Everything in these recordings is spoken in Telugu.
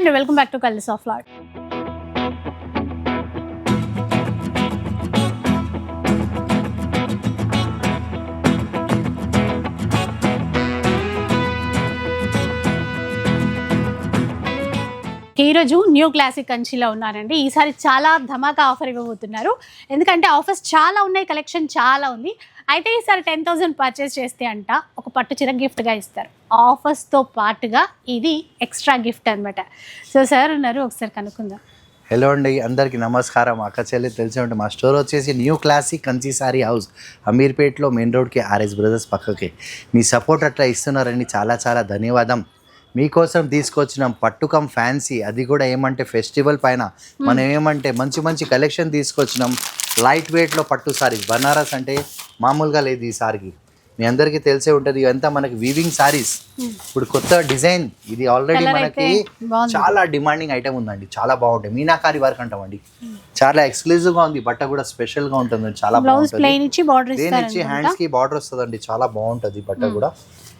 అండ్ వెల్కమ్ బ్యాక్ టు కల్స్ ఆఫ్ లాట్ ఈరోజు న్యూ క్లాసిక్ కంచిలో ఉన్నారండి. ఈసారి చాలా ధమాకా ఆఫర్ ఇవ్వబోతున్నారు. ఎందుకంటే ఆఫర్స్ చాలా ఉన్నాయి కలెక్షన్ చాలా ఉంది. అయితే ఈసారి టెన్ థౌసండ్ పర్చేస్ చేస్తే అంట ఒక పట్టు చీర గిఫ్ట్గా ఇస్తారు. ఆఫర్స్తో పాటుగా ఇది ఎక్స్ట్రా గిఫ్ట్ అనమాట సో సార్ ఉన్నారు ఒకసారి కనుక్కుందాం. హలో అండి అందరికీ నమస్కారం. అక్క చెల్లి తెలిసి ఉంటే మా స్టోర్ వచ్చేసి New Classic Kanchi sari house అమీర్పేట్లో main రోడ్కి ఆర్ఎస్ బ్రదర్స్ పక్కకి. మీ సపోర్ట్ అట్లా ఇస్తున్నారండి చాలా చాలా ధన్యవాదం. మీకోసం తీసుకొచ్చినాం పట్టుకం ఫ్యాన్సీ. అది కూడా ఏమంటే ఫెస్టివల్ పైన. మనం ఏమంటే మంచి మంచి కలెక్షన్ తీసుకొచ్చినాం. లైట్ వెయిట్లో పట్టు సారీస్ బనారస్ అంటే మామూలుగా లేదు ఈ సారికి. మీ అందరికీ తెలిసే ఉంటుంది ఇవంతా మనకి వీవింగ్ సారీస్ ఇప్పుడు కొత్త డిజైన్. ఇది ఆల్రెడీ మనకి. చాలా డిమాండింగ్ ఐటమ్ ఉందండి. చాలా బాగుంటుంది మీనాకారి వర్క్ అంటామండి. చాలా ఎక్స్క్లూజివ్గా ఉంది. బట్ట కూడా స్పెషల్గా ఉంటుంది. చాలా బాగుంటుంది. హ్యాండ్స్కి బార్డర్ వస్తుందండి. చాలా బాగుంటది బట్ట కూడా.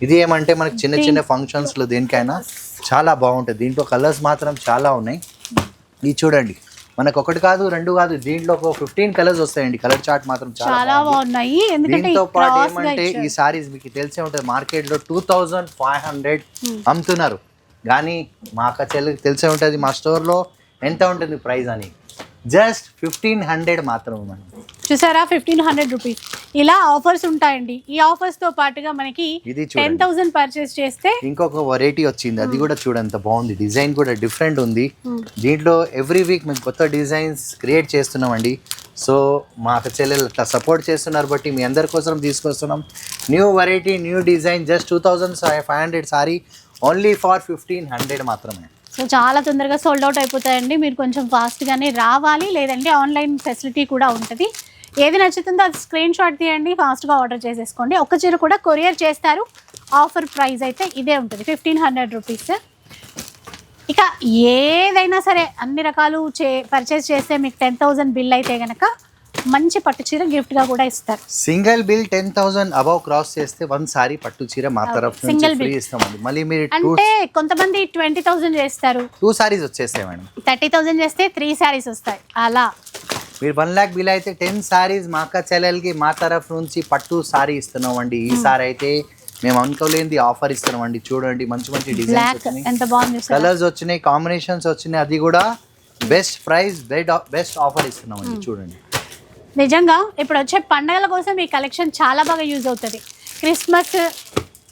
ఇది ఏమంటే మనకి చిన్న చిన్న ఫంక్షన్స్లో దేనికైనా చాలా బాగుంటుంది దీంట్లో కలర్స్ మాత్రం చాలా ఉన్నాయి. ఇది చూడండి. మనకు ఒకటి కాదు రెండు కాదు దీంట్లో ఒక ఫిఫ్టీన్ కలర్స్ వస్తాయండి. కలర్ చార్ట్ మాత్రం చాలా. బాగున్నాయి. దీంతో పాటు ఏమంటే ఈ. సారీస్ మీకు తెలిసే ఉంటుంది. మార్కెట్లో టూ థౌజండ్ ఫైవ్ హండ్రెడ్ అమ్ముతున్నారు. కానీ మా అక్క చెల్లికి తెలిసే ఉంటుంది మా స్టోర్లో ఎంత ఉంటుంది ప్రైస్ అని. జస్ట్ ఫిఫ్టీన్ హండ్రెడ్ మాత్రమే మేడం చూసారా? ఫిఫ్టీన్ హండ్రెడ్ రూపీస్ ఇలా ఆఫర్స్ ఉంటాయండి. ఈ ఆఫర్స్తో పాటుగా మనకి టెన్ థౌసండ్ పర్చేస్ చేస్తే ఇంకొక వెరైటీ వచ్చింది. అది కూడా చూడండి ఎంత బాగుంది. డిజైన్ కూడా డిఫరెంట్ ఉంది. దీంట్లో ఎవ్రీ వీక్ మేము కొత్త డిజైన్స్ క్రియేట్ చేస్తున్నామండి. సో మా అక్క చెల్లెలు అట్లా సపోర్ట్ చేస్తున్నారు బట్టి మీ అందరి కోసం తీసుకొస్తున్నాం. New variety new design just two thousand five hundred sari only for fifteen hundred మాత్రమే. సో చాలా తొందరగా సోల్డ్ అవుట్ అయిపోతాయండి. మీరు కొంచెం ఫాస్ట్గానే రావాలి. లేదంటే ఆన్లైన్ ఫెసిలిటీ కూడా ఉంటుంది. ఏది నచ్చుతుందో అది స్క్రీన్ షాట్ తీయండి ఫాస్ట్గా ఆర్డర్ చేసేసుకోండి. ఒక చీర కూడా కొరియర్ చేస్తారు. ఆఫర్ ప్రైస్ అయితే ఇదే ఉంటుంది ఫిఫ్టీన్ హండ్రెడ్ రూపీస్ ఇక ఏదైనా సరే అన్ని రకాలు చే పర్చేస్ చేస్తే మీకు టెన్ థౌజండ్ బిల్ అయితే కనుక మంచి పట్టు చీర గిఫ్ట్గా కూడా ఇస్తారు. Single bill ten thousand above cross చేస్తే వన్ సారీ పట్టు చీర మా తరఫు ఫ్రీ bill. ఇస్తామండి. మళ్ళీ మీరు అంటే కొంతమంది ట్వంటీ థౌజండ్ చేస్తారు. టూ సారీస్ వచ్చేస్తాయి మేడం. థర్టీ థౌజండ్ చేస్తే త్రీ శారీస్ వస్తాయి. అలా. మీరు వన్ ల్యాక్ బిల్ అయితే టెన్ సారీస్ మా అక్క చెల్లెలకి మా తరఫు నుంచి పట్టు సారీ ఇస్తున్నామండి. ఈ సారీ అయితే మేము అనుకోలేనిది ఆఫర్ ఇస్తున్నామండి. చూడండి మంచి మంచి డిజైన్స్? కలర్స్ వచ్చినాయి. కాంబినేషన్స్ వచ్చినాయి అది కూడా బెస్ట్ ప్రైస్ బెస్ట్ ఆఫర్ ఇస్తున్నామండి. చూడండి. నిజంగా ఇప్పుడు వచ్చే పండగల కోసం ఈ కలెక్షన్ చాలా బాగా యూజ్ అవుతుంది. క్రిస్మస్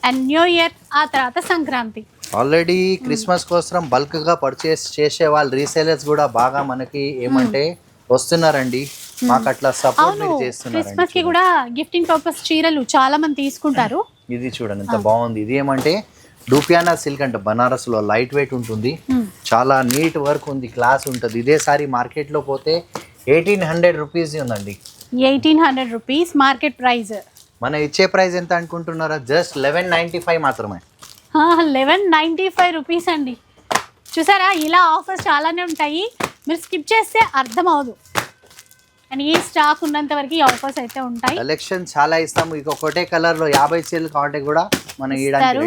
అండ్ న్యూ ఇయర్ ఆ తర్వాత సంక్రాంతి. ఆల్రెడీ క్రిస్మస్ కోసం బల్క్గా పర్చేస్ చేసే వాళ్ళు రీసేలర్స్ కూడా బాగా మనకి ఏమంటే వస్తున్నారండి. మాకు అట్లా సపోర్ట్ క్రిస్మస్కి కూడా గిఫ్టింగ్ పర్పస్ చీరలు చాలా మంది తీసుకుంటారు. ఇది చూడండి ఎంత బాగుంది. ఇది ఏమంటే డూపియానా సిల్క్ అంటే బనారస్లో లైట్ వెయిట్ ఉంటుంది. చాలా నీట్ వర్క్ ఉంది క్లాస్ ఉంటుంది. ఇదే సారీ మార్కెట్లో పోతే ఎయిటీన్ హండ్రెడ్ రూపీస్ ఉందండి. Eighteen hundred rupees market price మనం ఇచ్చే ప్రైస్ ఎంత అనుకుంటున్నారా? జస్ట్ లెవెన్ నైన్టీ ఫైవ్ మాత్రమే. లెవెన్ నైంటీ ఫైవ్ రూపీస్ అండి. చూసారా? ఇలా ఆఫర్స్ చాలానే ఉంటాయి. మీరు స్కిప్ చేస్తే అర్థం అవదు అండ్ ఈ స్టాక్ ఉన్నంత వరకు ఈ ఆఫర్స్ అయితే ఉంటాయి. కలెక్షన్ చాలా ఇస్తాము. ఇక ఒకటే కలర్లో యాభై చీరలు కావాలంటే కూడా మనం ఇస్తారు.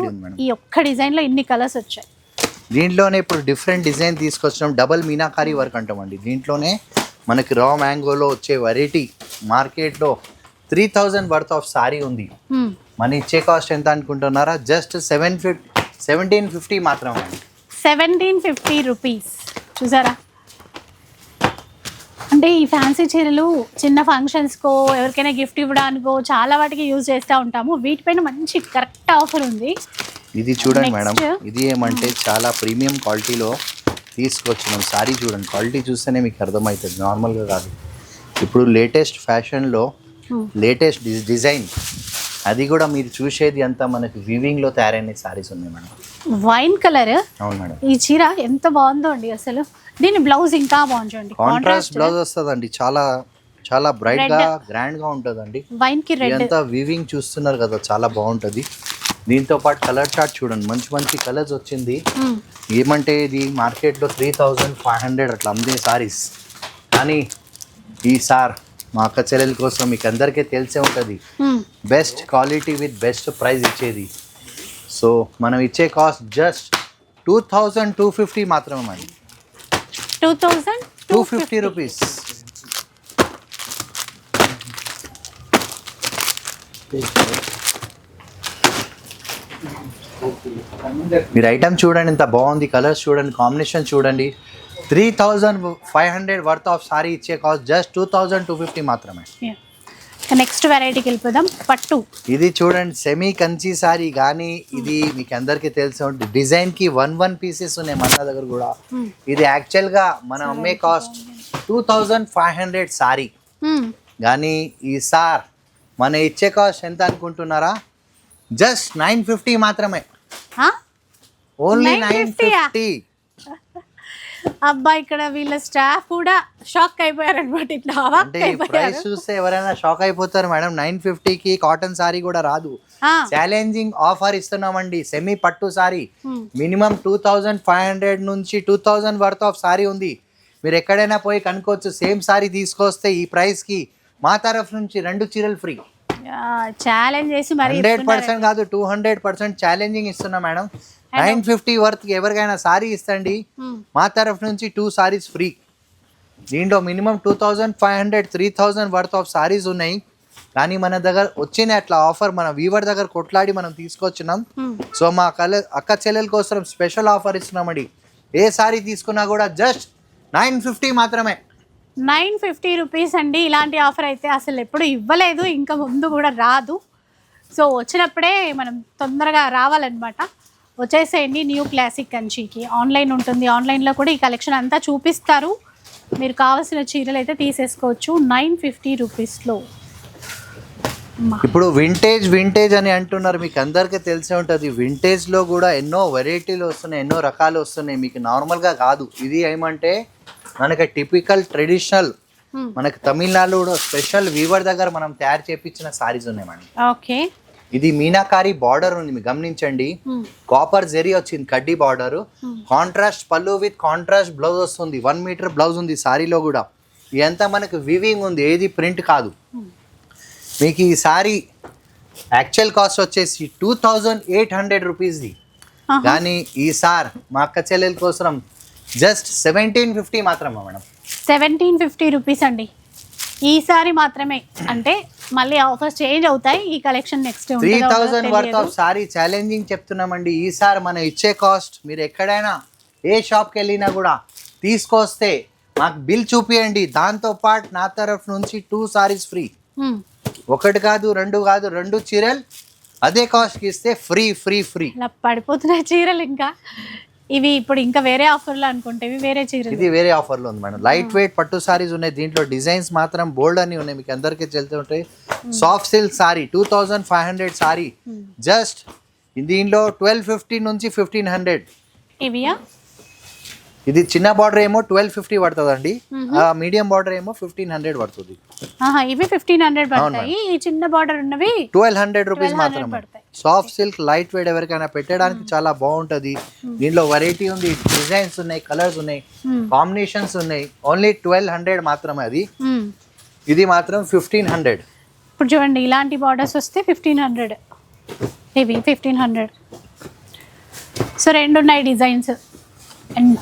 ఈ ఒక్క డిజైన్లో ఇన్ని కలర్స్ వచ్చాయి. దీంట్లోనే ఇప్పుడు డిఫరెంట్ డిజైన్ తీసుకొచ్చినాం. డబల్ మీనాకారి వర్క్ అంటామండి దీంట్లోనే మనకి రా మ్యాంగోలో వచ్చే వెరైటీ మార్కెట్లో three thousand worth of sari ఉంది. మన ఇచ్చే కాస్ట్ ఎంత అనుకుంటున్నారా? Just seven fifty seventeen fifty మాత్రమే. సెవెంటీన్ ఫిఫ్టీ రూపీస్ చూసారా? అంటే ఈ ఫ్యాన్సీ చీరలు చిన్న ఫంక్షన్స్కో ఎవరికైనా గిఫ్ట్ ఇవ్వడానికో చాలా వాటికి యూజ్ చేస్తూ ఉంటాము. వీటిపైన మంచి కరెక్ట్ ఆఫర్ ఉంది. ఇది చూడండి. మేడం ఇది ఏమంటే చాలా ప్రీమియం క్వాలిటీలో తీసుకొచ్చినాం. సారీ చూడండి క్వాలిటీ చూస్తేనే మీకు అర్థమవుతుంది. నార్మల్గా కాదు. ఇప్పుడు లేటెస్ట్ ఫ్యాషన్లో Hmm. లేటెస్ట్ డిజైన్ అది కూడా మీరు చూసేది అంతా మనకి వివింగ్లో తయారైన సారీస్ ఉన్నాయి మేడం వైన్ కలర్ అవును మేడం ఈ చీర ఎంత బాగుందో అండి అసలు. దీని బ్లౌజ్ ఇంకా బాగుంది చూడండి కాంట్రాస్ట్ బ్లౌజ్ వస్తుందండి. చాలా చాలా బ్రైట్గా గ్రాండ్గా ఉంటుందండి. వైన్కి రెడ్ ఇదంతా వీవింగ్ చూస్తున్నారు కదా చాలా బాగుంటది. దీంతో పాటు కలర్ చార్ట్ చూడండి. మంచి మంచి కలర్స్ వచ్చింది. ఏమంటే ఇది మార్కెట్లో త్రీ థౌజండ్ ఫైవ్ హండ్రెడ్ అట్లా అమ్మే సారీస్ కానీ ఈ సార్ మా అక్క చెల్లెల కోసం మీకు అందరికీ తెలిసే ఉంటుంది. Best quality with best price ఇచ్చేది. సో మనం ఇచ్చే cost just two thousand two fifty మాత్రమే madam two thousand two fifty rupees మీరు ఐటమ్ చూడండి ఎంత బాగుంది కలర్స్ చూడండి కాంబినేషన్ చూడండి. Three thousand five hundred worth of sari ఇచ్చే cost just two thousand two fifty మాత్రమే. నెక్స్ట్ వెరైటీకి వెళ్ళిపోదాం. పట్టు. ఇది చూడండి సెమీ కంచి సారీ కానీ ఇది మీకు అందరికీ తెలిసి. డిజైన్కి వన్ వన్ పీసెస్ ఉన్నాయి మన దగ్గర కూడా. ఇది యాక్చువల్గా మనం అమ్మే cost two thousand five hundred sari. Hmm. కానీ ఈ సార్ మన ఇచ్చే కాస్ట్ ఎంత అనుకుంటున్నారా? జస్ట్ నైన్ ఫిఫ్టీ మాత్రమే? Only nine 950 yeah? ఫిఫ్టీ అబ్బా ఇక్కడ వీళ్ళ స్టాఫ్ కూడా షాక్ అయిపోయారు అనమాట ఇట్లా అంటే ప్రైస్ చూస్తే ఎవరైనా షాక్ అయిపోతారు మేడం. నైన్ ఫిఫ్టీకి కాటన్ సారీ కూడా రాదు. ఛాలెంజింగ్ ఆఫర్ ఇస్తున్నామండి. సెమీ పట్టు sari. Minimum two thousand five hundred నుంచి two thousand worth of sari ఉంది. మీరు ఎక్కడైనా పోయి కనుక్కోవచ్చు. సేమ్ సారీ తీసుకొస్తే ఈ ప్రైస్కి మా తరఫు నుంచి రెండు చీరలు ఫ్రీ ఛాలెంజ్ చేసి మరి హండ్రెడ్ పర్సెంట్ కాదు టూ హండ్రెడ్ పర్సెంట్ ఛాలెంజింగ్ ఇస్తున్నా మేడం. నైన్ ఫిఫ్టీ వర్త్ ఎవరికైనా సారీ ఇస్తండి. మా తరఫు నుంచి టూ సారీస్ ఫ్రీ దీంట్లో minimum two thousand five hundred three thousand worth of saris ఉన్నాయి. కానీ మన దగ్గర వచ్చిన అట్లా ఆఫర్ మన వీవర్ దగ్గర కొట్లాడి మనం తీసుకొచ్చినాం. సో మా కల అక్క చెల్లెల కోసం స్పెషల్ ఆఫర్ ఇస్తున్నామండి. ఏ సారీ తీసుకున్నా కూడా జస్ట్ నైన్ ఫిఫ్టీ మాత్రమే. నైన్ ఫిఫ్టీ రూపీస్ అండి. ఇలాంటి ఆఫర్ అయితే అసలు ఎప్పుడు ఇవ్వలేదు. ఇంకా ముందు కూడా రాదు. సో వచ్చినప్పుడే మనం తొందరగా రావాలన్నమాట. వచ్చేసేయండి న్యూ క్లాసిక్ కంచికి. ఆన్లైన్ ఉంటుంది. ఆన్లైన్లో కూడా ఈ కలెక్షన్ అంతా చూపిస్తారు. మీరు కావాల్సిన చీరలు అయితే తీసేసుకోవచ్చు. నైన్ ఫిఫ్టీ రూపీస్లో ఇప్పుడు వింటేజ్ వింటేజ్ అని అంటున్నారు. మీకు అందరికీ తెలిసే ఉంటుంది. వింటేజ్లో కూడా ఎన్నో వెరైటీలు వస్తున్నాయి ఎన్నో రకాలు వస్తున్నాయి. మీకు నార్మల్గా కాదు. ఇది ఏమంటే మనకి టిపికల్ ట్రెడిషనల్ మనకి తమిళనాడులో స్పెషల్ వీవర్ దగ్గర మనం తయారు చేపించిన సారీస్ ఉన్నాయి మేడం ఓకే ఇది మీనాకారి బార్డర్ ఉంది మీరు గమనించండి. కాపర్ జెరీ వచ్చింది కడ్డీ border. Contrast pallu with contrast blouse వస్తుంది వన్ మీటర్ బ్లౌజ్ ఉంది సారీలో కూడా. ఇదంతా మనకు వివింగ్ ఉంది ఏది ప్రింట్ కాదు. మీకు ఈ సారీ యాక్చువల్ కాస్ట్ వచ్చేసి టూ థౌజండ్ ఎయిట్ హండ్రెడ్ రూపీస్ది కానీ ఈ సార్ మా అక్క చెల్లెల కోసం జస్ట్ సెవెంటీన్ ఫిఫ్టీ మాత్రమే మేడం. సెవెంటీన్ ఫిఫ్టీ రూపీస్ అండి. ఈసారి మాత్రమే. అంటే మళ్ళీ ఆఫర్స్ చేంజ్ అవుతాయి ఈ collection next three thousand worth of sari challenging చెప్తున్నామండి. ఈసారి మనం ఇచ్చే కాస్ట్ మీరు ఎక్కడైనా ఏ షాప్కి వెళ్ళినా కూడా తీసుకొస్తే మాకు బిల్ చూపియండి. దాంతో పాటు నా తరఫు నుంచి టూ సారీస్ ఫ్రీ. ఒకటి కాదు రెండు కాదు రెండు చీరలు అదే కాస్ట్కి ఇస్తే ఫ్రీ ఫ్రీ ఫ్రీ. ఇలా పడిపోతున్నాయి చీరలు ఇంకా. ఇవి ఇప్పుడు ఇంకా వేరే ఆఫర్లు అనుకుంటే ఇవి వేరే చీరలు. ఇది వేరే ఆఫర్లో ఉంది మేడం. లైట్ వెయిట్ పట్టు సారీస్ ఉన్నాయి. దీంట్లో డిజైన్స్ మాత్రం బోల్డ్ అని ఉన్నాయి. మీకు అందరికీ తెలిసి ఉంటాయి. Soft silk sari two thousand five hundred sari just దీంట్లో ట్వెల్వ్ ఫిఫ్టీ నుంచి ఫిఫ్టీన్ హండ్రెడ్ ఇవియా? ఇది చిన్న బార్డర్ ఏమో ట్వెల్వ్ ఫిఫ్టీ పడుతుందండి. మీడియం బార్డర్ ఏమో ఫిఫ్టీన్ హండ్రెడ్ పడుతుంది. ఇవి ఫిఫ్టీన్ హండ్రెడ్ పడతాయి. ఈ చిన్న బార్డర్ ఉన్నవి ట్వెల్వ్ హండ్రెడ్ రూపీస్ 1200 మాత్రమే. పడతాయి. సాఫ్ట్ సిల్క్ లైట్ వెయిట్ ఎవరికైనా పెట్టడానికి చాలా బాగుంటది. దీనిలో వెరైటీ ఉంది డిజైన్స్ ఉన్నాయి కలర్స్ ఉన్నాయి Hmm. కాంబినేషన్స్ ఉన్నాయి. ఓన్లీ ట్వెల్వ్ హండ్రెడ్ మాత్రమే అది. ఇది మాత్రం ఫిఫ్టీన్ హండ్రెడ్ ఇప్పుడు చూడండి ఇలాంటి బార్డర్స్ వస్తే ఫిఫ్టీన్ హండ్రెడ్ ఇవి ఫిఫ్టీన్ హండ్రెడ్ సో రెండు ఉన్నాయి డిజైన్స్ అండ్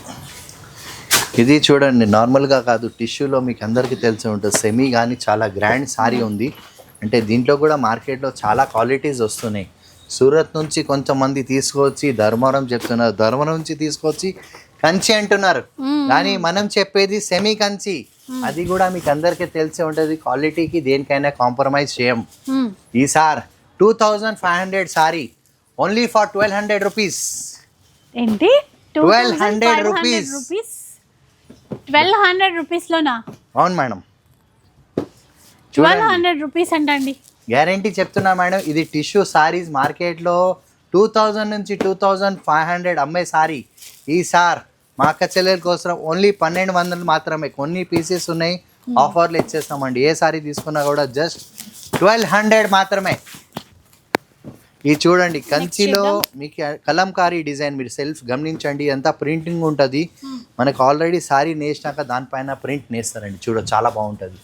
ఇది చూడండి నార్మల్గా కాదు టిష్యూలో మీకు అందరికీ తెలిసి ఉంటుంది. సెమీ కానీ చాలా గ్రాండ్ సారీ ఉంది. అంటే దీంట్లో కూడా మార్కెట్లో చాలా క్వాలిటీస్ వస్తున్నాయి. సూరత్ నుంచి కొంతమంది తీసుకొచ్చి ధర్మవరం చెప్తున్నారు. ధర్మవరం నుంచి తీసుకొచ్చి కంచి అంటున్నారు. కానీ మనం చెప్పేది సెమీ కంచి. అది కూడా మీకు అందరికీ తెలిసి ఉంటుంది. క్వాలిటీకి దేనికైనా కాంప్రమైజ్ చేయం. ఈ sir two thousand five hundred sari only for twelve hundred rupees ఏంటి? 1200 rupees. రూపీస్ ట్వెల్వ్ హండ్రెడ్ రూపీస్లోనా అవును మేడం. ట్వెల్వ్ హండ్రెడ్ రూపీస్ అంటండి. గ్యారంటీ చెప్తున్నా మేడం ఇది టిష్యూ సారీస్ మార్కెట్లో టూ థౌజండ్ నుంచి టూ థౌజండ్ ఫైవ్ హండ్రెడ్ అమ్మే సారీ. ఈ సార్ మా అక్క చెల్లెల కోసం ఓన్లీ పన్నెండు వందలు మాత్రమే. కొన్ని పీసెస్ ఉన్నాయి ఆఫర్లు ఇచ్చేస్తామండి. ఏ సారీ తీసుకున్నా కూడా జస్ట్ ట్వెల్వ్ హండ్రెడ్ మాత్రమే. ఇది చూడండి కంచిలో మీకు కలంకారీ డిజైన్ మీరు సెల్ఫ్ గమనించండి. అంతా ప్రింటింగ్ ఉంటుంది. మనకు ఆల్రెడీ సారీ నేసినాక దానిపైన ప్రింట్ నేస్తారండి. చూడ చాలా బాగుంటుంది.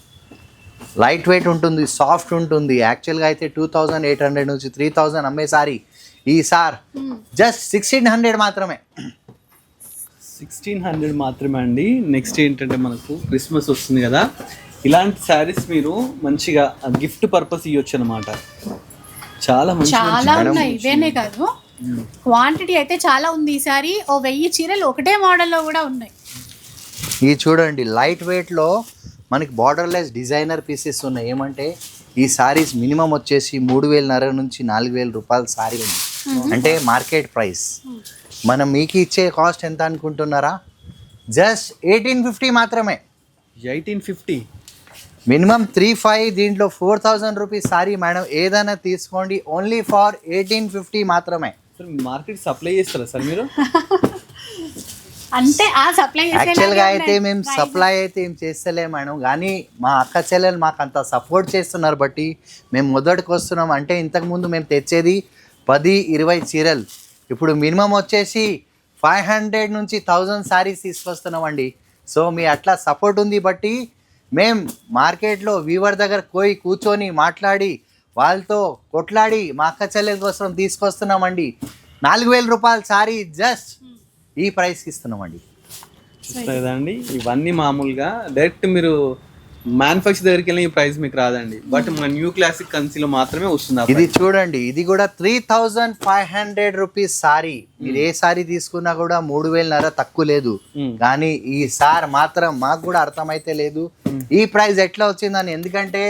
లైట్ వెయిట్ ఉంటుంది సాఫ్ట్ ఉంటుంది. యాక్చువల్గా అయితే టూ థౌజండ్ ఎయిట్ హండ్రెడ్ నుంచి త్రీ థౌజండ్ అమ్మే సారీ. ఈ సార్ జస్ట్ సిక్స్టీన్ హండ్రెడ్ మాత్రమే. సిక్స్టీన్ హండ్రెడ్ మాత్రమే అండి. నెక్స్ట్ ఏంటంటే మనకు క్రిస్మస్ వస్తుంది కదా. ఇలాంటి శారీస్ మీరు మంచిగా గిఫ్ట్ పర్పస్ ఇవ్వచ్చు అనమాట చాలా మంచి చాలా ఉన్నాయి ఇవేనే కాదు. క్వాంటిటీ అయితే చాలా ఉంది ఈసారి ఓ వెయ్యి చీరలు ఒకటే మోడల్లో కూడా ఉన్నాయి. ఇది చూడండి లైట్ వెయిట్లో మనకి బార్డర్లెస్ డిజైనర్ పీసెస్ ఉన్నాయి. ఏమంటే ఈ సారీస్ మినిమం వచ్చేసి మూడు వేలన్నర నుంచి నాలుగు వేల రూపాయల సారీ ఉంది. అంటే మార్కెట్ ప్రైస్ మనం మీకు ఇచ్చే కాస్ట్ ఎంత అనుకుంటున్నారా? జస్ట్ ఎయిటీన్ ఫిఫ్టీ మాత్రమే. Eighteen fifty minimum three five దీంట్లో four thousand rupees sari madam ఏదైనా తీసుకోండి. ఓన్లీ ఫార్ ఎయిటీన్ ఫిఫ్టీ మాత్రమే. సార్ మార్కెట్ సప్లై చేస్తారా సార్ మీరు? అంటే ఆ సప్లై యాక్చువల్గా అయితే మేము సప్లై అయితే ఏం చేస్తలే మేడం కానీ మా అక్క చెల్లెలు మాకు అంత సపోర్ట్ చేస్తున్నారు బట్టి మేము మొదటికి వస్తున్నాం. అంటే ఇంతకుముందు మేము తెచ్చేది పది ఇరవై చీరలు. ఇప్పుడు మినిమం వచ్చేసి ఫైవ్ హండ్రెడ్ నుంచి థౌజండ్ శారీస్ తీసుకొస్తున్నామండి. సో మీ అట్లా సపోర్ట్ ఉంది బట్టి మేము మార్కెట్లో వీవర్ దగ్గర పోయి కూర్చొని మాట్లాడి వాళ్ళతో కొట్లాడి మా అక్క చెల్లెల కోసం తీసుకొస్తున్నామండి. నాలుగు వేల రూపాయల సారీ జస్ట్ ఈ ప్రైస్కి ఇస్తున్నామండి. కదండి ఇవన్నీ మామూలుగా డైరెక్ట్ మీరు మ్యానుఫ్యాక్చర్ దగ్గరికి వెళ్ళిన ఈ ప్రైస్ మీకు రాదండి. బట్ మన న్యూ క్లాసిక్ కన్సీలో మాత్రమే వస్తుంది ఇది. చూడండి ఇది కూడా three thousand five hundred rupees sari మీరు ఏ సారీ తీసుకున్నా కూడా మూడు వేలన్నర తక్కువ లేదు. కానీ ఈ సార్ మాత్రం మాకు కూడా అర్థమైతే లేదు. ఈ ప్రైస్ ఎట్లా వచ్చిందని? ఎందుకంటే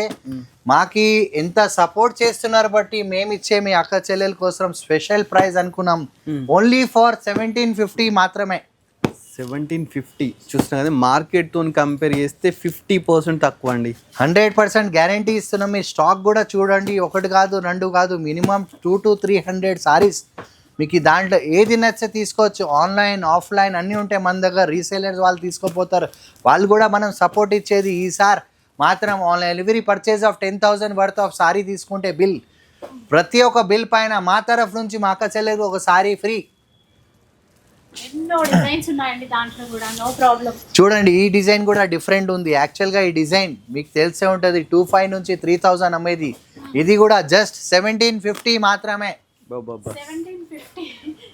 మాకి ఎంత సపోర్ట్ చేస్తున్నారు బట్టి మేము ఇచ్చే మీ అక్క చెల్లెల కోసం స్పెషల్ ప్రైస్ అనుకున్నాం. ఓన్లీ ఫర్ సెవెంటీన్ ఫిఫ్టీ మాత్రమే. సెవెంటీన్ ఫిఫ్టీ చూస్తున్నా కదా మార్కెట్తో కంపేర్ చేస్తే ఫిఫ్టీ పర్సెంట్ తక్కువ అండి. హండ్రెడ్ పర్సెంట్ గ్యారంటీ ఇస్తున్నాం. మీ స్టాక్ కూడా చూడండి. ఒకటి కాదు రెండు కాదు minimum two to three hundred saris మీకు దాంట్లో ఏది నచ్చే తీసుకోవచ్చు. ఆన్లైన్ ఆఫ్లైన్ అన్నీ ఉంటాయి మన దగ్గర రీసేలర్స్ వాళ్ళు తీసుకోపోతారు. వాళ్ళు కూడా మనం సపోర్ట్ ఇచ్చేది ఈ సార్. మాత్రం online delivery purchase of ten thousand worth of sari తీసుకుంటే బిల్ ప్రతి ఒక్క బిల్ పైన మా తరఫు నుంచి మా అక్క చెల్లెలకు ఒక సారీ ఫ్రీ చూడండి ఈ డిజైన్ కూడా డిఫరెంట్ ఉంది. యాక్చువల్గా ఈ డిజైన్ మీకు తెలిసే ఉంటుంది టూ ఫైవ్ నుంచి త్రీ థౌజండ్ అమ్మేది. ఇది కూడా జస్ట్ సెవెంటీన్ ఫిఫ్టీ మాత్రమే.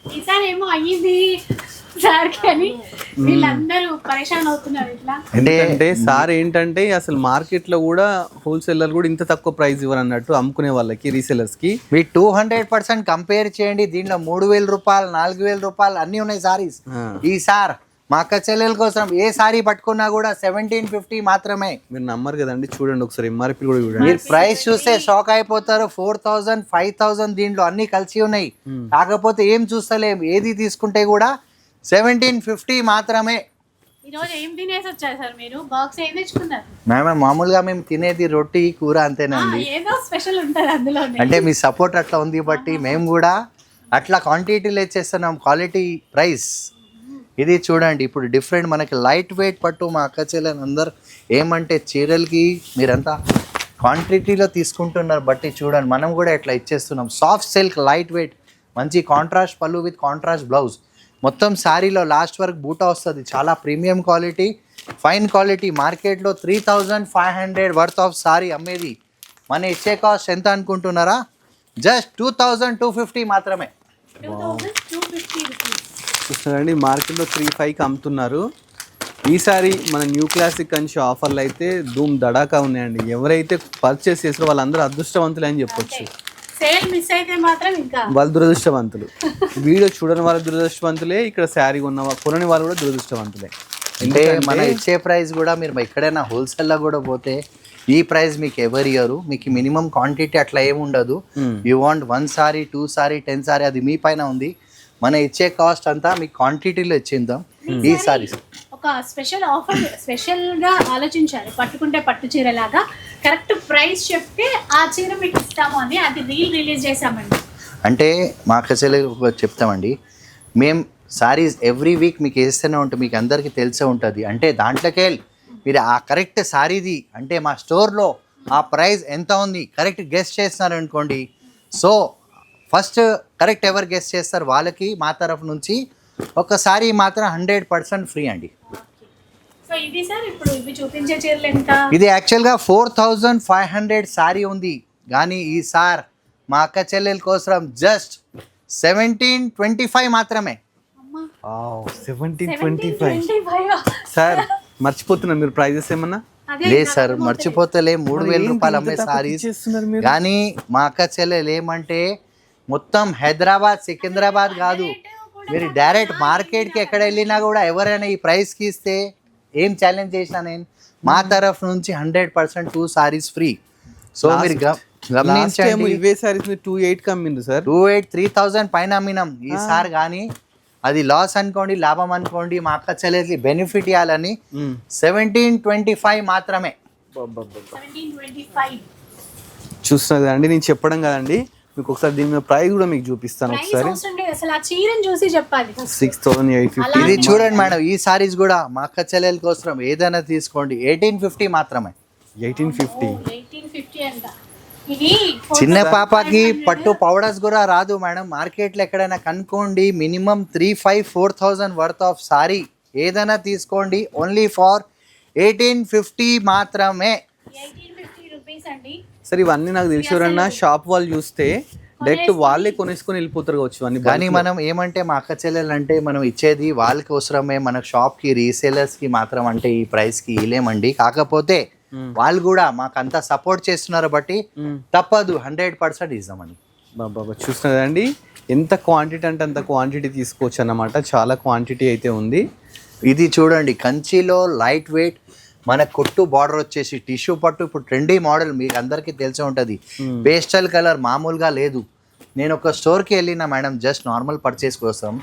బాబా సెవెంటీన్ ఫిఫ్టీ ఈసారి ఏమో అయ్యింది సార్ అని వీళ్ళందరూ పరేషాన్ అవుతున్నారు ఇట్లా. అంటే అంటే సార్ ఏంటంటే అసలు మార్కెట్లో కూడా హోల్సేలర్ కూడా ఇంత తక్కువ ప్రైస్ ఇవ్వరు అన్నట్టు అమ్ముకునే వాళ్ళకి రీసేలర్స్కి. మీ టూ హండ్రెడ్ పర్సెంట్ కంపేర్ చేయండి దీంట్లో మూడు వేల రూపాయలు నాలుగు వేల రూపాయలు అన్నీ ఉన్నాయి సారీస్. ఈ సార్ మా అక్క చెల్లెల కోసం ఏ సారీ పట్టుకున్నా కూడా సెవెంటీన్ ఫిఫ్టీ మాత్రమే. మీరు నమ్మరు కదండి చూడండి ఒకసారి ఎంఆర్పి కూడా చూడండి. మీరు ప్రైస్ చూస్తే షాక్ అయిపోతారు ఫోర్ థౌజండ్ ఫైవ్ థౌజండ్ దీంట్లో అన్ని కలిసి ఉన్నాయి. కాకపోతే ఏం చూస్తలేం ఏది తీసుకుంటే కూడా సెవెంటీన్ ఫిఫ్టీ మాత్రమే. ఈరోజు ఏం తినేసి వచ్చారు సార్ మీరు? బాక్స్ ఏం తెచ్చుకున్నారు? మేమే మామూలుగా మేము తినేది రొట్టి కూర అంతేనండి ఏదో స్పెషల్ ఉంటుంది అందులోనే. అంటే మీ సపోర్ట్ అట్లా ఉంది బట్టి మేము కూడా అట్లా క్వాంటిటీలో ఇచ్చేస్తున్నాం క్వాలిటీ ప్రైస్ ఇది చూడండి ఇప్పుడు డిఫరెంట్ మనకి లైట్ వెయిట్ పట్టు మా అక్క చెల్లెని అందరు ఏమంటే చీరలకి మీరంతా క్వాంటిటీలో తీసుకుంటున్నారు బట్టి చూడండి. మనం కూడా ఇట్లా ఇచ్చేస్తున్నాం. సాఫ్ట్ సిల్క్ లైట్ వెయిట్ మంచి contrast pallu with contrast blouse మొత్తం శారీలో లాస్ట్ వరకు బూటా వస్తుంది. చాలా ప్రీమియం క్వాలిటీ ఫైన్ క్వాలిటీ మార్కెట్లో three thousand five hundred worth of sari అమ్మేది. మన ఇచ్చే కాస్ట్ ఎంత అనుకుంటున్నారా? Just two thousand two fifty మాత్రమే. చూస్తున్నారండి మార్కెట్లో త్రీ ఫైవ్కి అమ్ముతున్నారు. ఈసారి మన న్యూ క్లాసిక్ కంచి ఆఫర్లు అయితే ధూమ్ దడాకా ఉన్నాయండి. ఎవరైతే పర్చేస్ చేసారో వాళ్ళందరూ అదృష్టవంతులే అని చెప్పొచ్చు. సేల్ మిస్ అయితే మాత్రం ఇంకా. వాళ్ళు దురదృష్టవంతులు. వీడియో చూడని వాళ్ళు దురదృష్టవంతులే ఇక్కడ శారీ ఉన్న కొనని వాళ్ళు కూడా దురదృష్టవంతులే. అంటే మన ఇచ్చే ప్రైస్ కూడా మీరు ఎక్కడైనా హోల్సేల్లో కూడా పోతే ఈ ప్రైస్ మీకు ఎవరు ఇయ్యరు. మీకు మినిమం క్వాంటిటీ అట్లా ఏమి ఉండదు. You want one sari two sari ten sari అది మీ పైన ఉంది. మన ఇచ్చే కాస్ట్ అంతా మీకు క్వాంటిటీలో ఇచ్చిందాం ఈ సారీస్ ఒక స్పెషల్ ఆఫర్ స్పెషల్గా ఆలోచించారు పట్టుకుంటే పట్టు చీర లాగా కరెక్ట్ ప్రైస్ చెప్తే ఆ చీర మీకు ఇస్తాము అని అది రీల్ రిలీజ్ చేసామండి అంటే మా అక్కచెల్లి చెప్తామండి. మేము సారీస్ ఎవ్రీ వీక్ మీకు వేస్తూనే ఉంటాం మీకు అందరికీ తెలిసే ఉంటుంది. అంటే దాంట్లోకే మీరు ఆ కరెక్ట్ సారీది అంటే మా స్టోర్లో ఆ ప్రైస్ ఎంత ఉంది? కరెక్ట్ గెస్ట్ చేస్తున్నారు అనుకోండి సో ఫస్ట్ కరెక్ట్ ఎవరు గెస్ట్ చేస్తారు వాళ్ళకి మా తరఫు నుంచి ఒక సారీ మాత్రం హండ్రెడ్ పర్సెంట్ ఫ్రీ అండి. సో ఇది సార్ ఇప్పుడు ఇవి చూపించే చీరలు ఎంత? ఇది యాక్చువల్గా four thousand five hundred sari ఉంది. కానీ ఈ సార్ మా అక్క చెల్లెల కోసం జస్ట్ సెవెంటీన్ ట్వంటీ ఫైవ్ మాత్రమే. అమ్మా. Seventeen twenty five. 25. సార్ మర్చిపోతున్నా మీరు ప్రైజెస్ ఏమన్నా? అదే లేదు సార్ మర్చిపోతలే మూడు వేల రూపాయలు అమ్మే సారీస్. మీరు? కానీ మా అక్క చెల్లెలు ఏమంటే మొత్తం హైదరాబాద్ సికింద్రాబాద్ కాదు. మీరు డైరెక్ట్ మార్కెట్కి ఎక్కడ వెళ్ళినా కూడా ఎవరైనా ఈ ప్రైస్కి ఇస్తే ఏం ఛాలెంజ్ చేసినా నేను మా తరఫు నుంచి hundred percent two saris free so మీరు గమనించండి. ఇవే saris two eight sir. Two eight three thousand పైన అమ్మినాం ఈసారి కానీ. అది లాస్ అనుకోండి లాభం అనుకోండి మా అక్క చెల్లెలకి బెనిఫిట్ ఇవ్వాలని సెవెంటీన్ ట్వంటీ ఫైవ్ మాత్రమే. 1725. చూస్తున్నది అండి నేను చెప్పడం కదండి. మీకు ఒకసారి దీని మీద ప్రైస్ కూడా మీకు చూపిస్తాను ఒకసారి. అవసరం లేదు అసలు ఆ చీరను చూసి చెప్పాలి. first. Six thousand eight fifty. ఇది చూడండి మేడం ఈ సారీస్ కూడా మా అక్క చెల్లెల కోసం ఏదైనా తీసుకోండి. ఎయిటీన్ ఫిఫ్టీ మాత్రమే. Eighteen fifty. 1850 అంట. ఇది చిన్న పాపకి పట్టు పౌడర్స్ కూడా రాదు మేడం. మార్కెట్లో ఎక్కడైనా కనుక్కోండి. Minimum three five four thousand worth of sari. ఏదైనా తీసుకోండి. ఓన్లీ ఫార్ ఎయిటీన్ ఫిఫ్టీ మాత్రమే. 1850 రూపీస్ అండి. సరే ఇవన్నీ నాకు తెలిసి ఎవరన్నా షాప్ వాళ్ళు చూస్తే డైరెక్ట్ వాళ్ళే కొనేసుకొని వెళ్ళిపోతారు కావచ్చు అన్ని కానీ మనం ఏమంటే మా అక్క చెల్లెలు అంటే మనం ఇచ్చేది వాళ్ళ కోసమే మన షాప్కి రీసేలర్స్కి మాత్రం అంటే ఈ ప్రైస్కి ఇలేమండి కాకపోతే వాళ్ళు కూడా మాకు అంత సపోర్ట్ చేస్తున్నారు బట్టి తప్పదు హండ్రెడ్ పర్సెంట్ ఇస్తామని బాబా చూస్తున్నదండి ఎంత క్వాంటిటీ అంటే అంత క్వాంటిటీ తీసుకోవచ్చు అన్నమాట. చాలా క్వాంటిటీ అయితే ఉంది. ఇది చూడండి కంచిలో లైట్ వెయిట్ మన కొట్టు బార్డర్ వచ్చేసి టిష్యూ పట్టు. ఇప్పుడు ట్రెండీ మోడల్ మీకు అందరికీ తెలిసే ఉంటుంది. పేస్టల్ కలర్ మామూలుగా లేదు. నేను ఒక స్టోర్కి వెళ్ళిన మేడం జస్ట్ నార్మల్ పర్చేస్ కోసం.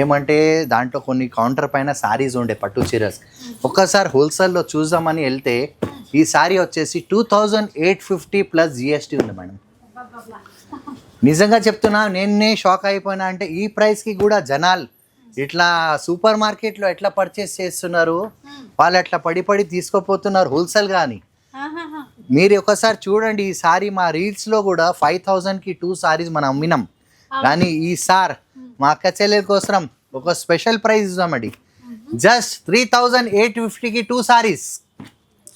ఏమంటే దాంట్లో కొన్ని కౌంటర్ పైన సారీస్ ఉండే పట్టు చీరస్. ఒక్కసారి హోల్సేల్లో చూద్దామని వెళ్తే ఈ సారీ వచ్చేసి two thousand eight fifty plus GST ఉంది మేడం నిజంగా చెప్తున్నా నేనే షాక్ అయిపోయినా అంటే ఈ ప్రైస్కి కూడా జనాలు ఇట్లా సూపర్ మార్కెట్లో ఎట్లా పర్చేస్ చేస్తున్నారు? వాళ్ళు అట్లా పడి పడి తీసుకోపోతున్నారు హోల్సేల్ కానీ. మీరు ఒకసారి చూడండి ఈ సారీ మా రీల్స్లో కూడా ఫైవ్ థౌజండ్కి టూ సారీస్ మనం అమ్మినాం. కానీ ఈ సార్ మా అక్క చెల్లెల కోసం ఒక స్పెషల్ ప్రైస్ ఇద్దామండి జస్ట్ త్రీ థౌజండ్ ఎయిట్ ఫిఫ్టీకి two saris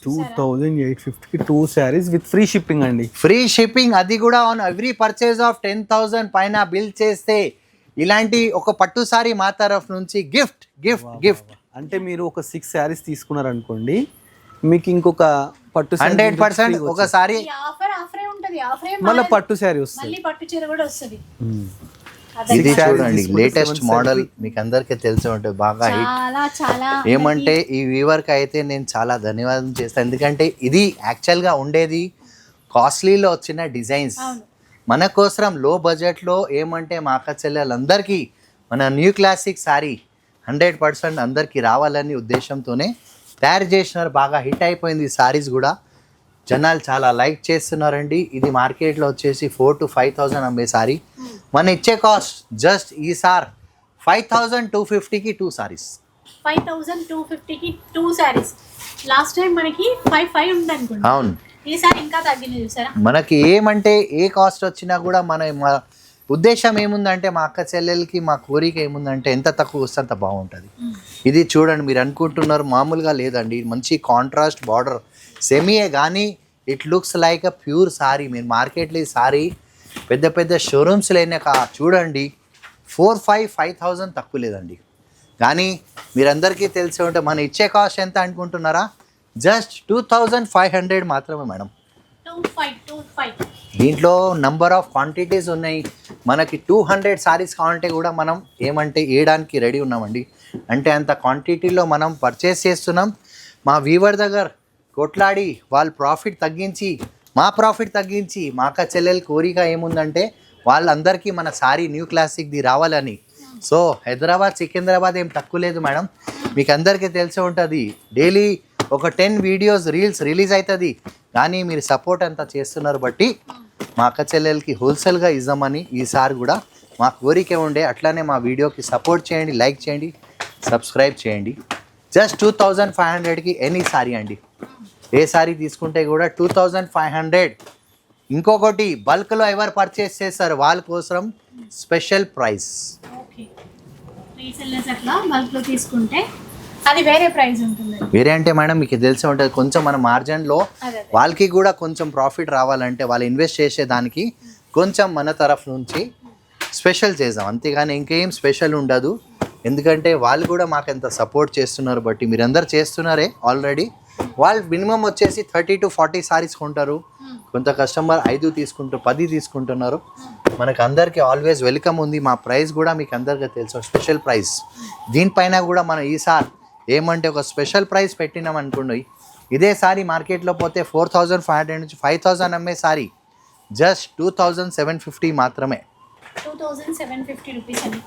two thousand eight ఫిఫ్టీకి two saris with free shipping అండి. ఫ్రీ షిప్పింగ్ అది కూడా on every purchase of ten thousand పైన బిల్ చేస్తే ఇలాంటి ఒక పట్టు సారీ మా తరఫు నుంచి గిఫ్ట్ గిఫ్ట్ గిఫ్ట్. అంటే మీరు ఒక సిక్స్ శారీస్ తీసుకున్నారనుకోండి మీకు ఇంకొక పట్టు హండ్రెడ్ పర్సెంట్ ఒక సారీ ఈ ఆఫర్ ఆఫరే ఉంటది. ఆఫరే మళ్ళీ పట్టు శారీ వస్తుంది. మళ్ళీ పట్టు చీర కూడా వస్తుంది. ఇది చూడండి లేటెస్ట్ మోడల్. మీకు అందరికీ తెలిసి ఉంటుంది. బాగా హిట్ చాలా చాలా. ఏమంటే ఈ వీవర్కి అయితే నేను చాలా ధన్యవాదం చేస్తాను ఎందుకంటే ఇది యాక్చువల్గా ఉండేది కాస్ట్లీలో వచ్చిన డిజైన్స్. మన కోసం లో బడ్జెట్లో ఏమంటే మా అక్క చెల్లెలందరికీ మన new classic sari hundred percent అందరికీ రావాలని ఉద్దేశంతోనే తయారు చేసినారు. బాగా హిట్ అయిపోయింది ఈ సారీస్ కూడా. జనాలు చాలా లైక్ చేస్తున్నారండి. ఇది మార్కెట్లో వచ్చేసి ఫోర్ టు ఫైవ్ థౌజండ్ అమ్మే సారీ మన ఇచ్చే కాస్ట్ జస్ట్ ఈ సార్ ఫైవ్ థౌజండ్ టూ ఫిఫ్టీకి two saris five thousand two ఫిఫ్టీకి టూ శారీస్ లాస్ట్ టైం మనకి ఫైవ్ ఫైవ్ ఉంది అవును. ఈసారి ఇంకా తగ్గింది చూసారా? మనకి ఏమంటే ఏ కాస్ట్ వచ్చినా కూడా మన ఉద్దేశం ఏముందంటే మా అక్క చెల్లెలకి మా కోరిక ఏముందంటే ఎంత తక్కువ వస్తే అంత బాగుంటుంది. ఇది చూడండి మీరు అనుకుంటున్నారు మామూలుగా లేదండి. మంచి కాంట్రాస్ట్ బార్డర్ సెమీయే కానీ it looks like a pure sari మీరు మార్కెట్లో ఈ సారీ పెద్ద పెద్ద షోరూమ్స్లో అయినాక చూడండి ఫోర్ ఫైవ్ ఫైవ్ థౌజండ్ తక్కువ లేదండి. కానీ మీరందరికీ తెలిసి ఉంటే మన ఇచ్చే కాస్ట్ ఎంత అనుకుంటున్నారా? Just two thousand five hundred మాత్రమే మేడం. దీంట్లో నంబర్ ఆఫ్ క్వాంటిటీస్ ఉన్నాయి. మనకి టూ హండ్రెడ్ సారీస్ కావాలంటే కూడా మనం ఏమంటే వేయడానికి రెడీ ఉన్నామండి. అంటే అంత క్వాంటిటీలో మనం పర్చేస్ చేస్తున్నాం. మా వీవర్ దగ్గర కొట్లాడి వాళ్ళు ప్రాఫిట్ తగ్గించి మా ప్రాఫిట్ తగ్గించి మా అక్క చెల్లెల కోరిక ఏముందంటే వాళ్ళందరికీ మన సారీ న్యూ క్లాసిక్ది రావాలని. సో హైదరాబాద్ సికింద్రాబాద్ ఏం తక్కువ లేదు మేడం. మీకు అందరికీ తెలిసే ఉంటుంది డైలీ ఒక టెన్ వీడియోస్ రీల్స్ రిలీజ్ అవుతుంది కానీ మీరు సపోర్ట్ అంతా చేస్తున్నారు బట్టి మా అక్క చెల్లెలకి హోల్సేల్గా ఇద్దామని ఈసారి కూడా మా కోరిక ఉండే అట్లానే మా వీడియోకి సపోర్ట్ చేయండి లైక్ చేయండి సబ్స్క్రైబ్ చేయండి. జస్ట్ టూ థౌజండ్ ఫైవ్ హండ్రెడ్కి ఎనీ సారీ అండి? ఏ సారీ తీసుకుంటే కూడా టూ థౌజండ్ ఫైవ్ హండ్రెడ్. ఇంకొకటి బల్క్లో ఎవరు పర్చేస్ చేస్తారు వాళ్ళ కోసం స్పెషల్ ప్రైస్. అట్లా బల్క్లో తీసుకుంటే అది వేరే ప్రైస్ ఉంటుంది. వేరే అంటే మేడం మీకు తెలిసే ఉంటుంది కొంచెం మన మార్జిన్లో వాళ్ళకి కూడా కొంచెం ప్రాఫిట్ రావాలంటే వాళ్ళు ఇన్వెస్ట్ చేసేదానికి కొంచెం మన తరఫు నుంచి స్పెషల్ చేద్దాం. అంతేగాని ఇంకేం స్పెషల్ ఉండదు. ఎందుకంటే వాళ్ళు కూడా మాకు ఎంత సపోర్ట్ చేస్తున్నారు బట్టి మీరందరు చేస్తున్నారే ఆల్రెడీ వాళ్ళు మినిమం వచ్చేసి థర్టీ టు ఫార్టీ సారీస్ కొంటారు. కొంత కస్టమర్ ఐదు తీసుకుంటారు పది తీసుకుంటున్నారు. మనకు అందరికీ ఆల్వేస్ వెల్కమ్ ఉంది. మా ప్రైస్ కూడా మీకు అందరికీ తెలుసు స్పెషల్ ప్రైస్ దీనిపైన కూడా మనం ఈసారి ఏమంటే ఒక స్పెషల్ ప్రైస్ పెట్టినాం అనుకోండి. ఇదే సారీ మార్కెట్లో పోతే ఫోర్ థౌజండ్ ఫైవ్ హండ్రెడ్ నుంచి ఫైవ్ థౌజండ్ అమ్మే sari. Just two thousand seven fifty మాత్రమే. Two thousand seven fifty rupees అండి.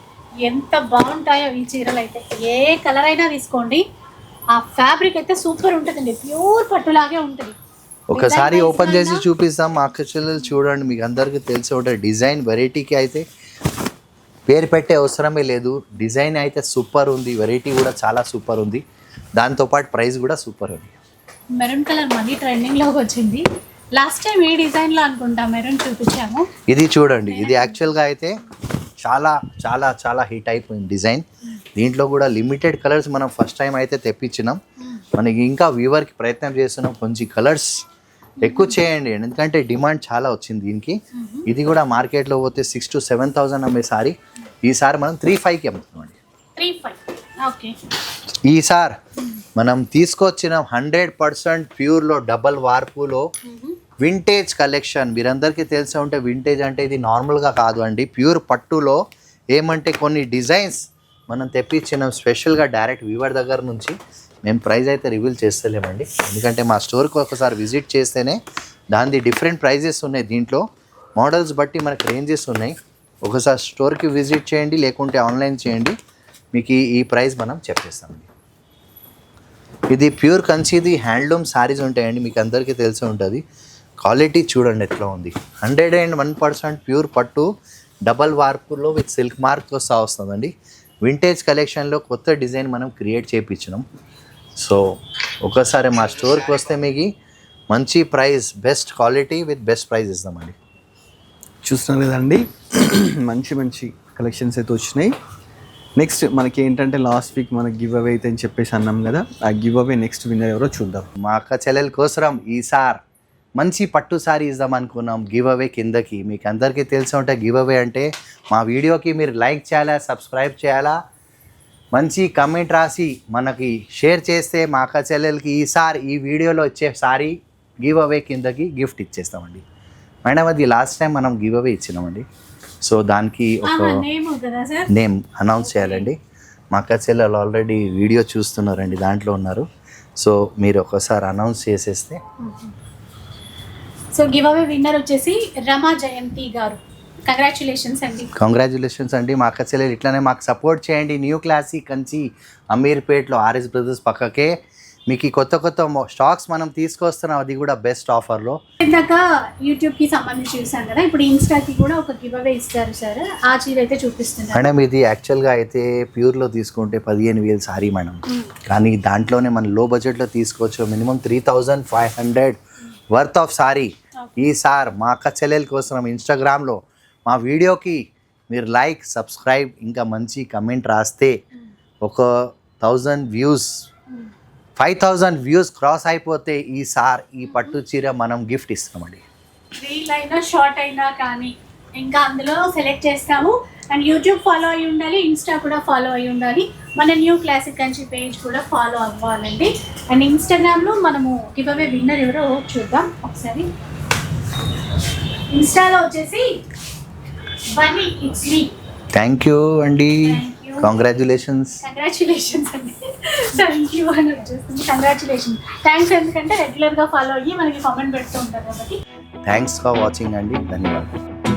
ఎంత బాగుంటాయో ఈ చీరలు అయితే ఏ కలర్ అయినా తీసుకోండి. ఆ ఫ్యాబ్రిక్ అయితే సూపర్ ఉంటుందండి. ప్యూర్ పట్టులాగే ఉంటుంది. ఒకసారి ఓపెన్ చేసి చూపిస్తాం. అక్క చూడండి. మీకు అందరికీ తెలిసి ఉంటుంది. డిజైన్ వెరైటీకి అయితే పేరు పెట్టే అవసరమే లేదు. డిజైన్ అయితే సూపర్ ఉంది. వెరైటీ కూడా చాలా సూపర్ ఉంది. దాంతోపాటు ప్రైస్ కూడా సూపర్ ఉంది. మెరూన్ కలర్ మళ్ళీ ట్రెండింగ్లోకి వచ్చింది. లాస్ట్ టైం ఈ డిజైన్లో అనుకుంటా మెరూన్ చూపించాము? ఇది చూడండి. ఇది యాక్చువల్గా అయితే చాలా చాలా చాలా హిట్ అయిపోయింది డిజైన్. దీంట్లో కూడా లిమిటెడ్ కలర్స్ మనం ఫస్ట్ టైం అయితే తెప్పించినాం. మనకి ఇంకా వ్యూవర్కి ప్రయత్నం చేస్తున్నాం. కొంచెం కలర్స్ ఎక్కువ చేయండి. ఎందుకంటే డిమాండ్ చాలా వచ్చింది దీనికి. ఇది కూడా మార్కెట్లో పోతే సిక్స్ టు సెవెన్ థౌసండ్ అమ్మే సారీ. ఈసారి మనం త్రీ ఫైవ్కి అమ్ముతున్నాం అండి ఓకే. ఈసారి మనం తీసుకొచ్చిన హండ్రెడ్ పర్సెంట్ ప్యూర్లో డబల్ వార్పులో వింటేజ్ కలెక్షన్ మీరందరికీ తెలిసే ఉంటే వింటేజ్ అంటే ఇది నార్మల్గా కాదు అండి. ప్యూర్ పట్టులో ఏమంటే కొన్ని డిజైన్స్ మనం తెప్పించినాం స్పెషల్గా డైరెక్ట్ వీవర్ దగ్గర నుంచి. మేము ప్రైస్ అయితే రివీల్ చేస్తలేమండి. ఎందుకంటే మా స్టోర్కి ఒకసారి విజిట్ చేస్తేనే దానిది డిఫరెంట్ ప్రైజెస్ ఉన్నాయి దీంట్లో. మోడల్స్ బట్టి మనకు రేంజెస్ ఉన్నాయి. ఒకసారి స్టోర్కి విజిట్ చేయండి లేకుంటే ఆన్లైన్ చేయండి. మీకు ఈ- ప్రైస్ మనం చెప్పేస్తామండి. ఇది ప్యూర్ కంచిది హ్యాండ్లూమ్ సారీస్ ఉంటాయండి మీకు అందరికీ తెలిసి ఉంటుంది. క్వాలిటీ చూడండి ఎట్లా ఉంది. Hundred and one percent pure పట్టు డబల్ వార్పులో విత్ సిల్క్ మార్క్ వస్తా వస్తుందండి. వింటేజ్ కలెక్షన్లో కొత్త డిజైన్ మనం క్రియేట్ చేయించినాం సో ఒకసారి మా స్టోర్కి వస్తే మీకు మంచి price best quality with best price ఇస్తామండి. చూస్తున్నారు కదండి? మంచి మంచి కలెక్షన్స్ అయితే వచ్చినాయి. నెక్స్ట్ మనకి ఏంటంటే లాస్ట్ వీక్ మనకి గివ్ అవే అయితే అని చెప్పేసి అన్నాం కదా ఆ గివ్ అవే నెక్స్ట్ విన్నర్ ఎవరో చూద్దాం. మా అక్క చెల్లెల కోసం ఈసార్ మంచి పట్టు సారీ ఇద్దాం అనుకున్నాం గివ్ అవే కిందకి. మీకు అందరికీ తెలిసి ఉంటే గివ్ అవే అంటే మా వీడియోకి మీరు లైక్ చేయాలా సబ్స్క్రైబ్ చేయాలా మంచి కమెంట్ రాసి మనకి షేర్ చేస్తే మా అక్క చెల్లెలకి ఈసారి ఈ వీడియోలో వచ్చే సారీ గివ్ అవే కిందకి గిఫ్ట్ ఇచ్చేస్తామండి. మేడం అది లాస్ట్ టైం మనం గివ్ అవే ఇచ్చినామండి. సో దానికి ఒక నేమ్ అనౌన్స్ చేయాలండి. మా అక్క చెల్లెలు ఆల్రెడీ వీడియో చూస్తున్నారండి దాంట్లో ఉన్నారు. సో మీరు ఒకసారి అనౌన్స్ చేసేస్తే. సో గివ్ అవే విన్నర్ వచ్చేసి రమా జయంతి గారు. కంగ్రాచులేషన్స్ అండి కంగ్రాచులేషన్స్ అండి మా అక్క చెల్లెలు ఇట్లానే మాకు సపోర్ట్ చేయండి. న్యూ క్లాసీ కంచి అమీర్పేట్లో ఆర్ఎస్ బ్రదర్స్ పక్కకే. మీకు ఈ కొత్త కొత్త స్టాక్స్ మనం తీసుకొస్తున్నాం. అది కూడా బెస్ట్ ఆఫర్లో ఇందాక యూట్యూబ్కి సంబంధించి చూసాం కదా? ఇప్పుడు ఇన్స్టాకి కూడా ఒక గివ్ అవే ఇస్తారు సార్ ఆ చీర అయితే చూపిస్తున్నారు. మేడం ఇది యాక్చువల్గా అయితే ప్యూర్లో తీసుకుంటే పదిహేను వేలు సారీ మేడం కానీ దాంట్లోనే మనం లో బడ్జెట్లో తీసుకోవచ్చు minimum three thousand five hundred worth of sari ఈ సార్ మా అక్క చెల్లెల కోసం ఇన్స్టాగ్రామ్లో మా వీడియోకి మీరు లైక్ సబ్స్క్రైబ్ ఇంకా మంచి కమెంట్ రాస్తే ఒక thousand views five thousand views cross అయిపోతే ఈ సార్ ఈ పట్టు చీర మనం గిఫ్ట్ ఇస్తామండి రీల్ అయినా షార్ట్ అయినా కానీ ఇంకా అందులో సెలెక్ట్ చేస్తాము. అండ్ యూట్యూబ్ ఫాలో అయి ఉండాలి ఇన్స్టా కూడా ఫాలో అయి ఉండాలి. మన న్యూ క్లాసిక్ కంచి పేజ్ కూడా ఫాలో అవ్వాలండి. అండ్ ఇన్స్టాగ్రామ్లో మనము గివ్ అవే విన్నర్ ఎవరో చూద్దాం ఒకసారి. ఇన్స్టాలో వచ్చేసి థ్యాంక్ యూ అండి Thank you. కంగ్రాచులేషన్స్ కంగ్రాచులేషన్స్ అండి థ్యాంక్ యూ అని వచ్చేస్తుంది కంగ్రాచులేషన్ థ్యాంక్స్ ఎందుకంటే రెగ్యులర్గా ఫాలో అయ్యి మనకి కామెంట్ పెడుతూ ఉంటారు కాబట్టి. థ్యాంక్స్ ఫర్ వాచింగ్ అండి ధన్యవాదాలు